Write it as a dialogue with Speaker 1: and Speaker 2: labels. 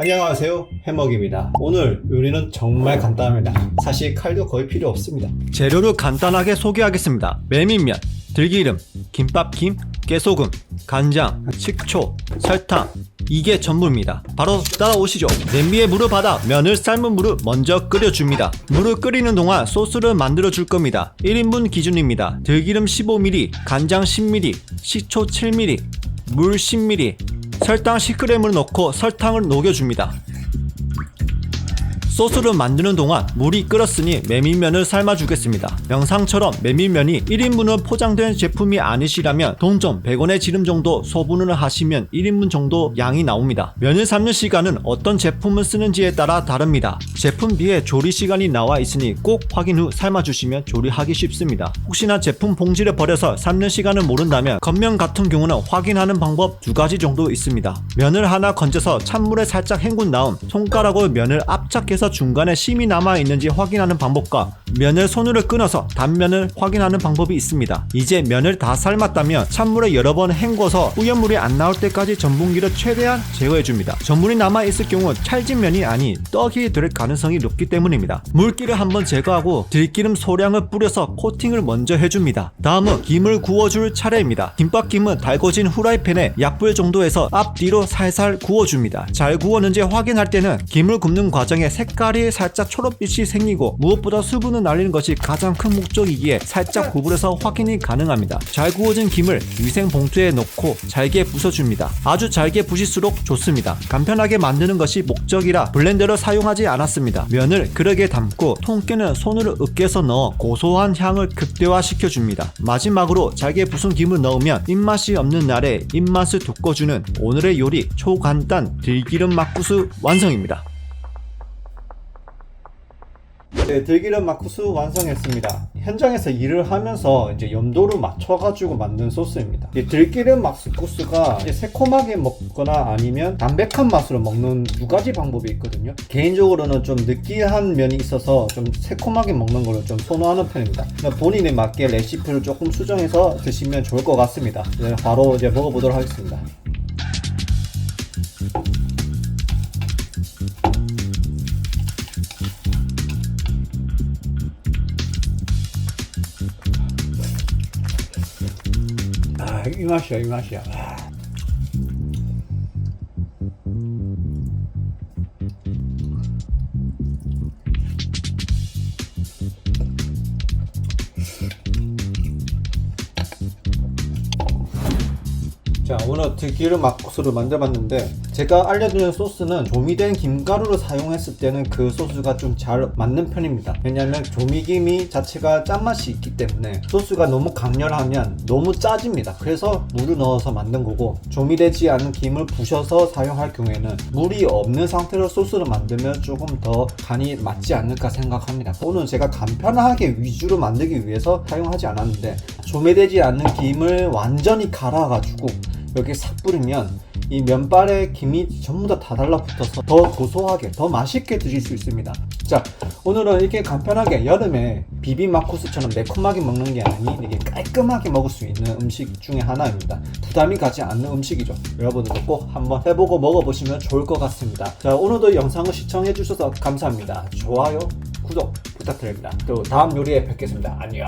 Speaker 1: 안녕하세요 해먹입니다 오늘 요리는 정말 간단합니다 사실 칼도 거의 필요 없습니다
Speaker 2: 재료를 간단하게 소개하겠습니다. 메밀면, 들기름, 김밥김, 깨소금, 간장, 식초, 설탕 이게 전부입니다. 바로 따라오시죠. 냄비에 물을 받아 면을 삶은 물을 먼저 끓여줍니다. 물을 끓이는 동안 소스를 만들어 줄 겁니다. 1인분 기준입니다. 들기름 15ml, 간장 10ml, 식초 7ml, 물 10ml, 설탕 10g을 넣고 설탕을 녹여줍니다. 소스를 만드는 동안 물이 끓었으니 메밀면을 삶아주겠습니다. 영상처럼 메밀면이 1인분은 포장된 제품이 아니시라면 동점 100원의 지름 정도 소분을 하시면 1인분 정도 양이 나옵니다. 면을 삶는 시간은 어떤 제품을 쓰는지에 따라 다릅니다. 제품비에 조리 시간이 나와 있으니 꼭 확인 후 삶아주시면 조리하기 쉽습니다. 혹시나 제품 봉지를 버려서 삶는 시간을 모른다면 겉면 같은 경우는 확인하는 방법 두 가지 정도 있습니다. 면을 하나 건져서 찬물에 살짝 헹군 다음 손가락으로 면을 압착해서 중간에 심이 남아 있는지 확인하는 방법과 면을 손으로 끊어서 단면을 확인하는 방법이 있습니다. 이제 면을 다 삶았다면 찬물에 여러 번 헹궈서 뿌연물이 안 나올 때까지 전분기를 최대한 제거해 줍니다. 전분이 남아 있을 경우 찰진 면이 아닌 떡이 될 가능성이 높기 때문입니다. 물기를 한번 제거하고 들기름 소량을 뿌려서 코팅을 먼저 해줍니다. 다음은 김을 구워줄 차례입니다. 김밥김은 달궈진 후라이팬에 약불 정도에서 앞뒤로 살살 구워줍니다. 잘 구웠는지 확인할 때는 김을 굽는 과정에 색깔이 살짝 초록빛이 생기고 무엇보다 수분 을 날리는 것이 가장 큰 목적이기에 살짝 구부려서 확인이 가능합니다. 잘 구워진 김을 위생 봉투에 넣고 잘게 부숴줍니다. 아주 잘게 부실수록 좋습니다. 간편하게 만드는 것이 목적이라 블렌더를 사용하지 않았습니다. 면을 그릇에 담고 통깨는 손으로 으깨서 넣어 고소한 향을 극대화시켜 줍니다. 마지막으로 잘게 부순 김을 넣으면 입맛이 없는 날에 입맛을 돋궈주는 오늘의 요리 초간단 들기름 막국수 완성입니다.
Speaker 1: 네, 들기름 막국수 완성했습니다. 현장에서 일을 하면서 이제 염도를 맞춰가지고 만든 소스입니다. 이 들기름 이제 새콤하게 먹거나 아니면 담백한 맛으로 먹는 두 가지 방법이 있거든요. 개인적으로는 좀 느끼한 면이 있어서 좀 새콤하게 먹는 걸로 좀 선호하는 편입니다. 그러니까 본인에 맞게 레시피를 조금 수정해서 드시면 좋을 것 같습니다. 네, 바로 이제 먹어보도록 하겠습니다 아, 이 맛이야, 이 맛이 자 오늘 들기름 막국수를 만들어봤는데 제가 알려드리는 소스는 조미된 김가루를 사용했을 때는 그 소스가 좀 잘 맞는 편입니다. 왜냐하면 조미김이 자체가 짠맛이 있기 때문에 소스가 너무 강렬하면 너무 짜집니다. 그래서 물을 넣어서 만든 거고 조미되지 않은 김을 부셔서 사용할 경우에는 물이 없는 상태로 소스를 만들면 조금 더 간이 맞지 않을까 생각합니다. 오늘 제가 간편하게 위주로 만들기 위해서 사용하지 않았는데 조미되지 않는 김을 완전히 갈아가지고 여기 싹 뿌리면 이 면발에 김이 전부 다 다 달라붙어서 더 고소하게 더 맛있게 드실 수 있습니다. 자 오늘은 이렇게 간편하게 여름에 비빔 마쿠스처럼 매콤하게 먹는 게 아닌 이게 깔끔하게 먹을 수 있는 음식 중에 하나입니다. 부담이 가지 않는 음식이죠. 여러분들도 꼭 한번 해보고 먹어보시면 좋을 것 같습니다. 자 오늘도 영상을 시청해 주셔서 감사합니다. 좋아요 구독 부탁드립니다. 또 다음 요리에 뵙겠습니다. 안녕